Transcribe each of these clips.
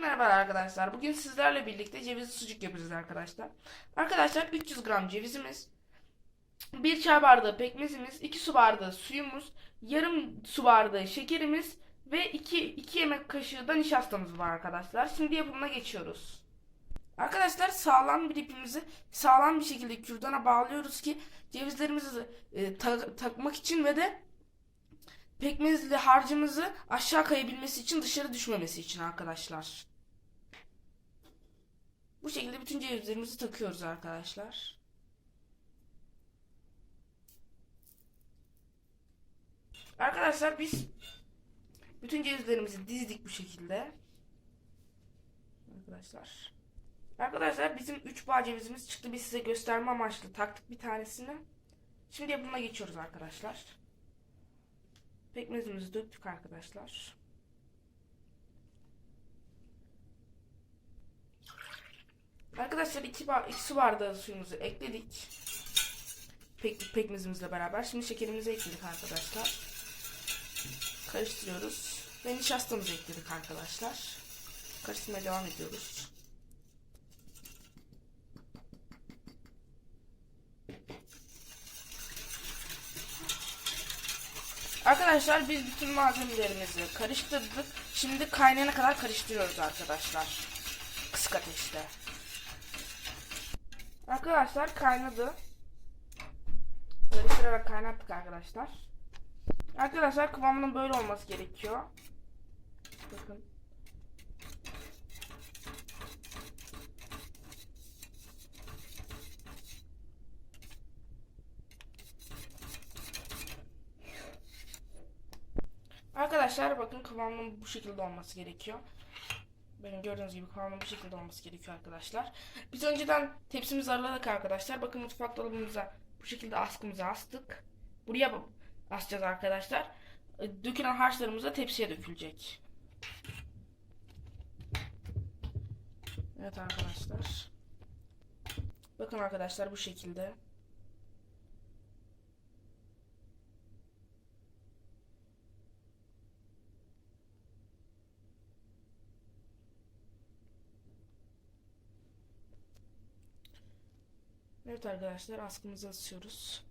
Merhaba arkadaşlar. Bugün sizlerle birlikte cevizli sucuk yapacağız arkadaşlar. Arkadaşlar 300 gram cevizimiz, 1 çay bardağı pekmezimiz, 2 su bardağı suyumuz, yarım su bardağı şekerimiz ve 2, 2 yemek kaşığı da nişastamız var arkadaşlar. Şimdi yapımına geçiyoruz. Arkadaşlar sağlam bir ipimizi sağlam bir şekilde kürdana bağlıyoruz ki cevizlerimizi e, ta- takmak için ve de pekmezli harcımızı aşağı kayabilmesi için dışarı düşmemesi için arkadaşlar. Bu şekilde bütün cevizlerimizi takıyoruz arkadaşlar. Arkadaşlar biz bütün cevizlerimizi dizdik bu şekilde. Arkadaşlar. Arkadaşlar bizim 3 bağ cevizimiz çıktı. Biz size gösterme amaçlı taktık bir tanesini. Şimdi yapımına geçiyoruz arkadaşlar. Pekmezimizi döktük arkadaşlar. Arkadaşlar 2 bar iki su bardağı suyumuzu ekledik. Pek, pekmezimizle beraber. Şimdi şekerimizi ekledik arkadaşlar. Karıştırıyoruz. Ve nişastamızı ekledik arkadaşlar. Karıştırmaya devam ediyoruz. Arkadaşlar biz bütün malzemelerimizi karıştırdık. Şimdi kaynayana kadar karıştırıyoruz arkadaşlar. Kısık ateşte. Arkadaşlar kaynadı. Karıştırarak kaynattık arkadaşlar. Arkadaşlar kıvamının böyle olması gerekiyor. Bakın. Arkadaşlar bakın kıvamının bu şekilde olması gerekiyor. Benim gördüğünüz gibi kıvamının bu şekilde olması gerekiyor arkadaşlar. Biz önceden tepsimizi araladık arkadaşlar. Bakın mutfak dolabımıza bu şekilde askımızı astık. Buraya asacağız arkadaşlar. E, Dökülen harçlarımız da tepsiye dökülecek. Evet arkadaşlar. Bakın arkadaşlar bu şekilde. Evet arkadaşlar askımızı asıyoruz.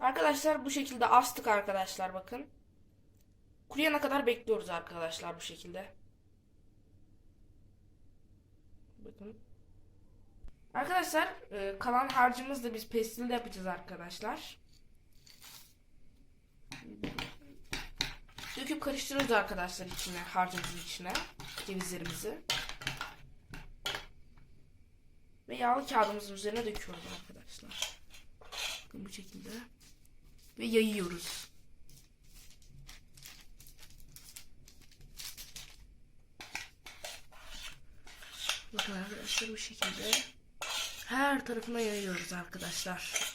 Arkadaşlar bu şekilde astık arkadaşlar bakın. Kuruyana kadar bekliyoruz arkadaşlar bu şekilde. Bakın. Arkadaşlar e, kalan harcımızı da biz pestilde yapacağız arkadaşlar. Döküp karıştırıyoruz arkadaşlar içine, harcımızın içine cevizlerimizi. Ve yağlı kağıdımızın üzerine döküyoruz arkadaşlar. Bakın bu şekilde. Ve yayıyoruz. Bakın arkadaşlar bu şekilde her tarafına yayıyoruz arkadaşlar.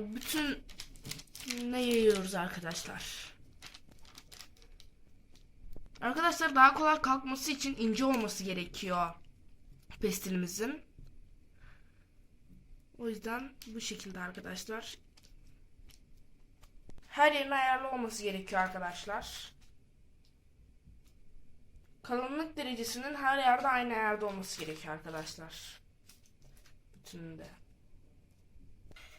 Bütün ne yiyoruz arkadaşlar. Arkadaşlar daha kolay kalkması için ince olması gerekiyor pestilimizin. O yüzden bu şekilde arkadaşlar. Her yerine ayarlı olması gerekiyor arkadaşlar. Kalınlık derecesinin her yerde aynı ayarda olması gerekiyor arkadaşlar. Bütününde.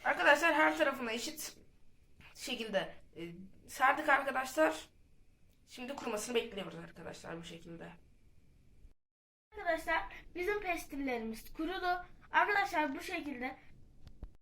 Arkadaşlar her tarafına eşit şekilde e, serdik arkadaşlar. Şimdi kurumasını bekliyoruz arkadaşlar bu şekilde. Arkadaşlar bizim pestillerimiz kurudu. Arkadaşlar bu şekilde